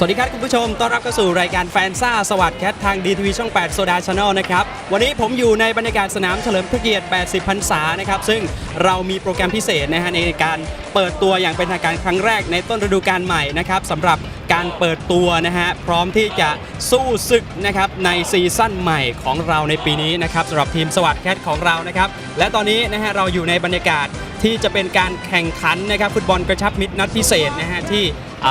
สวัสดีครับคุณผู้ชม ต้อนรับเข้าสู่รายการแฟนซ่าสวัสดิ์แคททางดีทีวีช่อง 8 โซดาชาแนลนะครับ วันนี้ผมอยู่ในบรรยากาศสนามเฉลิมพระเกียรติ 80 พรรษานะครับ ซึ่งเรามีโปรแกรมพิเศษนะฮะในการเปิดตัวอย่างเป็นทางการครั้งแรกในต้นฤดูกาลใหม่นะครับสำหรับการเปิดตัวนะฮะพร้อมที่จะสู้ศึกนะครับในซีซั่นใหม่ของเราในปีนี้นะครับสำหรับทีมสวัสดิ์แคทของเรานะครับและตอนนี้นะฮะเราอยู่ในบรรยากาศที่จะเป็นการแข่งขันนะครับฟุตบอลกระชับมิตรนัดพิเศษนะฮะที่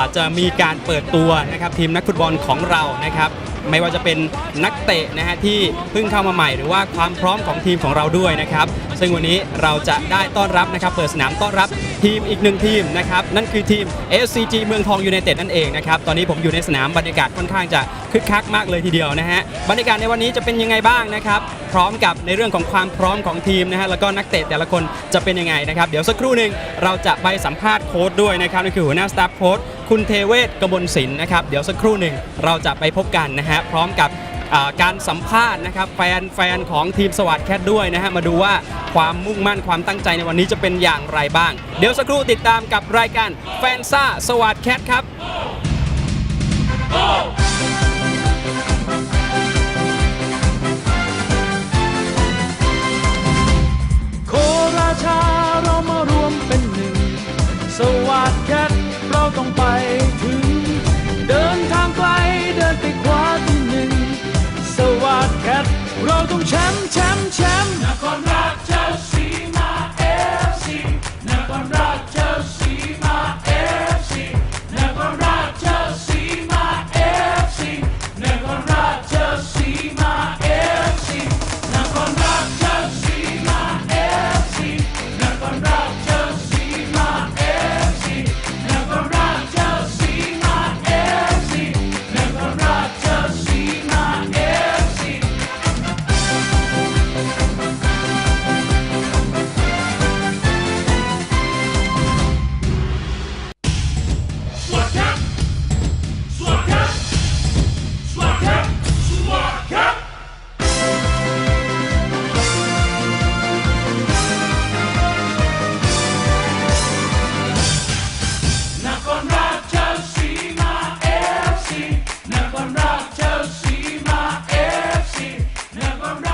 จจะมีการเปิดตัวนะครับทีมนักฟุตบอลของเรานะครับไม่ว่าจะเป็นนักเตะนะฮะที่เพิ่งเข้ามาใหม่หรือว่าความพร้อมของทีมของเราด้วยนะครับ ซึ่งวันนี้เราจะได้ต้อนรับนะครับ เปิดสนามต้อนรับทีมอีกหนึ่งทีมนะครับ นั่นคือทีม SCG เมืองทองยูไนเต็ดนั่นเองนะครับ ตอนนี้ผมอยู่ในสนามบรรยากาศค่อนข้างจะคึกคักมากเลยทีเดียวนะฮะบรรยากาศในวันนี้จะเป็นยังไงบ้างนะครับ พร้อมกับในเรื่องของความพร้อมของทีมนะฮะแล้วก็นักเตะแต่ละคนจะเป็นยังไงนะครับ เดี๋ยวสักครู่หนึ่งเราจะไปสัมภาษณ์โค้ดด้วยนะครับนั่นคือหัวหน้าสตาฟโค้ด คุณเทเวศกมลศิลป์นะครับ เดี๋ยวสักครู่หนึ่งเราจะไปพบกันนะฮะพร้อมกับการสัมภาษณ์นะครับแฟนแฟนของทีมสวัสดแคทด้วยนะฮะมาดูว่าความมุ่งมั่นความตั้งใจในวันนี้จะเป็นอย่างไรบ้าง เดี๋ยวสักครู่ติดตามกับรายการแฟนซ่าสวัสดแคทครับ ต้องแชมป์แชมป์แชมป์นคร